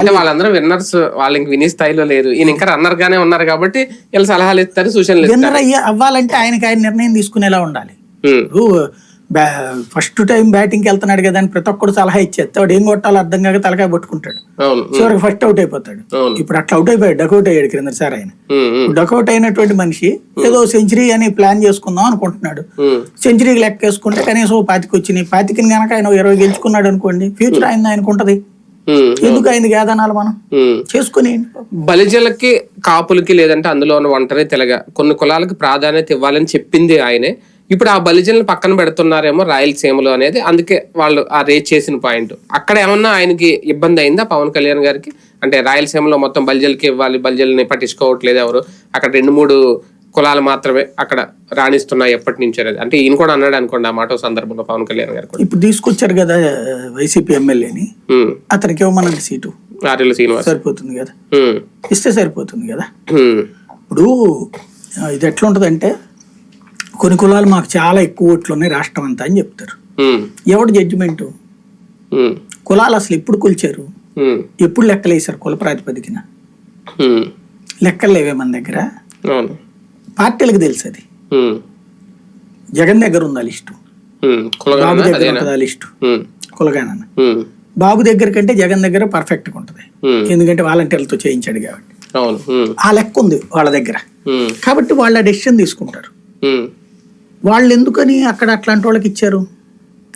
అంటే వాళ్ళందరూ విన్నర్స్ వాళ్ళు ఇంక వినే స్థాయిలో లేరు. ఈయన ఇంకా రన్నర్ గానే ఉన్నారు కాబట్టి వీళ్ళు సలహాలు ఇస్తారు సూచనలు ఇస్తారు. విన్నర్ అయ్యే అవ్వాలంటే ఆయనకి ఆయన నిర్ణయం తీసుకునేలా ఉండాలి. ఉమ్, ఇప్పుడు ఫస్ట్ టైం బ్యాటింగ్కి వెళ్తున్నాడు కదా అని ప్రతి ఒక్కడు సలహా ఇచ్చేస్తే వాడు ఏం కొట్టాలో అర్థం కాక తలకాయ పట్టుకుంటాడు. అవును. ఉమ్, చివరికి ఫస్ట్ అవుట్ అయిపోతాడు. అవును. ఇప్పుడు అట్లా అవుట్ అయిపోయాడు. డకౌట్ అయ్యాడు క్రింద సార్ ఆయన. ఉమ్, ఉమ్, డకౌట్ అయినటువంటి మనిషి ఏదో సెంచరీ అని ప్లాన్ చేసుకుందాం అనుకుంటున్నాడు. ఉమ్, సెంచరీకి లెక్క వేసుకుంటే కనీసం ఓ పాతికి వచ్చినాయి. పాతికిని కనుక ఆయన ఓ ఇరవై గెలుచుకున్నాడు అనుకోండి. ఫ్యూచర్ ఆయన ఆయనకు ఉంటది ఎందుకు ఆయనకి ఏదనాలి మనం? ఉమ్. చేసుకుని బలిజలకి కాపులకి లేదంటే అందులో ఉన్న ఒంటరి తెలగ. కొన్ని కులాలకు ప్రాధాన్యత ఇవ్వాలని చెప్పింది ఆయనే. ఇప్పుడు ఆ బలిజలను పక్కన పెడుతున్నారేమో రాయలసీమలో అనేది. అందుకే వాళ్ళు ఆ రేట్ చేసిన పాయింట్. అక్కడ ఏమన్నా ఆయనకి ఇబ్బంది అయిందా పవన్ కళ్యాణ్ గారికి? అంటే రాయలసీమలో మొత్తం బలిజలకి ఇవ్వాలి బలిజల్ని పట్టించుకోవట్లేదు ఎవరు? అక్కడ రెండు మూడు కులాలు మాత్రమే అక్కడ రాణిస్తున్నాయి ఎప్పటి నుంచో అనేది. అంటే ఈయన కూడా అన్నాడు అనుకోండి ఆ మాట సందర్భంలో పవన్ కళ్యాణ్ గారు ఇప్పుడు తీసుకొచ్చారు కదా వైసీపీ ఎమ్మెల్యేని. అతనికి ఇవ్వమనండి సీటు. ఆర్యుల శ్రీనివాస్. సరిపోతుంది కదా. ఇస్తే సరిపోతుంది కదా. ఇప్పుడు ఇది ఎట్లా ఉంటుందంటే కొన్ని కులాలు మాకు చాలా ఎక్కువ ఓట్లు ఉన్నాయి రాష్ట్రం అంతా అని చెప్తారు. ఎవడు జడ్జిమెంటు? కులాలు అసలు ఎప్పుడు కొలిచారు? ఎప్పుడు లెక్కలేసారు కుల ప్రాతిపదికన? లెక్కలు లేవే మన దగ్గర. అవును. పార్టీలకు తెలుసు అది జగన్ దగ్గర ఉందా లిస్టు? బాబు దగ్గర ఉంటుందా లిస్టు? కులగానన్న బాబు దగ్గర కంటే జగన్ దగ్గర పర్ఫెక్ట్గా ఉంటుంది. ఎందుకంటే వాలంటీర్లతో చేయించాడు కాబట్టి. ఆ లెక్క ఉంది వాళ్ళ దగ్గర. కాబట్టి వాళ్ళ డెసిషన్ తీసుకుంటారు. వాళ్ళు ఎందుకని అక్కడ అట్లాంటి వాళ్ళకి ఇచ్చారు?